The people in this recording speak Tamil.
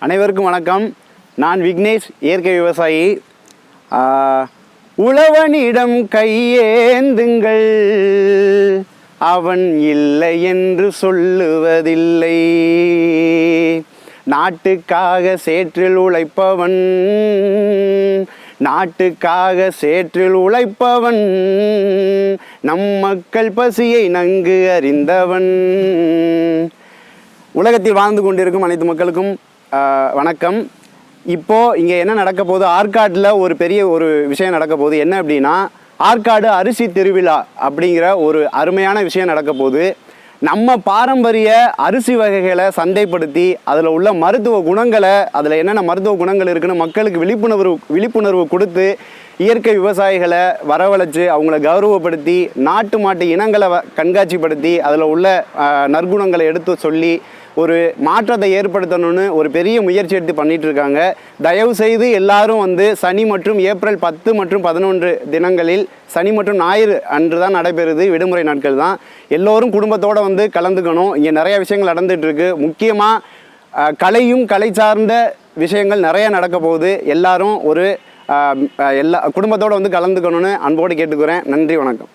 அனைவருக்கும் வணக்கம். நான் விக்னேஷ் இயற்கை விவசாயி. உழவனிடம் கையேந்துங்கள். அவன் இல்லை என்று சொல்லுவதில்லை. நாட்டுக்காக சேற்றில் உழைப்பவன் நாட்டுக்காக சேற்றில் உழைப்பவன் நம் மக்கள் பசியை நன்கு அறிந்தவன். உலகத்தில் வாழ்ந்து கொண்டிருக்கும் அனைத்து மக்களுக்கும் வணக்கம். இப்போது இங்கே என்ன நடக்க போகுது? ஆற்காட்டில் ஒரு பெரிய ஒரு விஷயம் நடக்க போகுது. என்ன அப்படின்னா ஆற்காடு அரிசி திருவிழா அப்படிங்கிற ஒரு அருமையான விஷயம் நடக்க போகுது. நம்ம பாரம்பரிய அரிசி வகைகளை சந்தைப்படுத்தி அதில் உள்ள மருத்துவ குணங்களை அதில் என்னென்ன மருத்துவ குணங்கள் இருக்குன்னு மக்களுக்கு விழிப்புணர்வு விழிப்புணர்வு கொடுத்து இயற்கை விவசாயிகளை வரவழைச்சு அவங்கள கௌரவப்படுத்தி நாட்டு மாட்டு இனங்களை வ- கண்காட்சிப்படுத்தி அதில் உள்ள நற்குணங்களை எடுத்து சொல்லி ஒரு மாற்றத்தை ஏற்படுத்தணும்னு ஒரு பெரிய முயற்சி எடுத்து பண்ணிட்டு இருக்காங்க தயவு செய்து எல்லாரும் வந்து சனி மற்றும் ஏப்ரல் பத்து மற்றும் பதினொன்று தினங்களில் சனி மற்றும் ஞாயிறு அன்று தான் நடைபெறுது விடுமுறை நாட்கள் தான். எல்லோரும் குடும்பத்தோடு வந்து கலந்துக்கணும். இங்கே நிறைய விஷயங்கள் நடந்துட்டுருக்கு. முக்கியமாக கலையும் கலை சார்ந்த விஷயங்கள் நிறைய நடக்க போகுது. எல்லாரும் ஒரு எல்லா குடும்பத்தோடு வந்து கலந்துக்கணும்னு அன்போடு கேட்டுக்கிறேன். நன்றி வணக்கம்.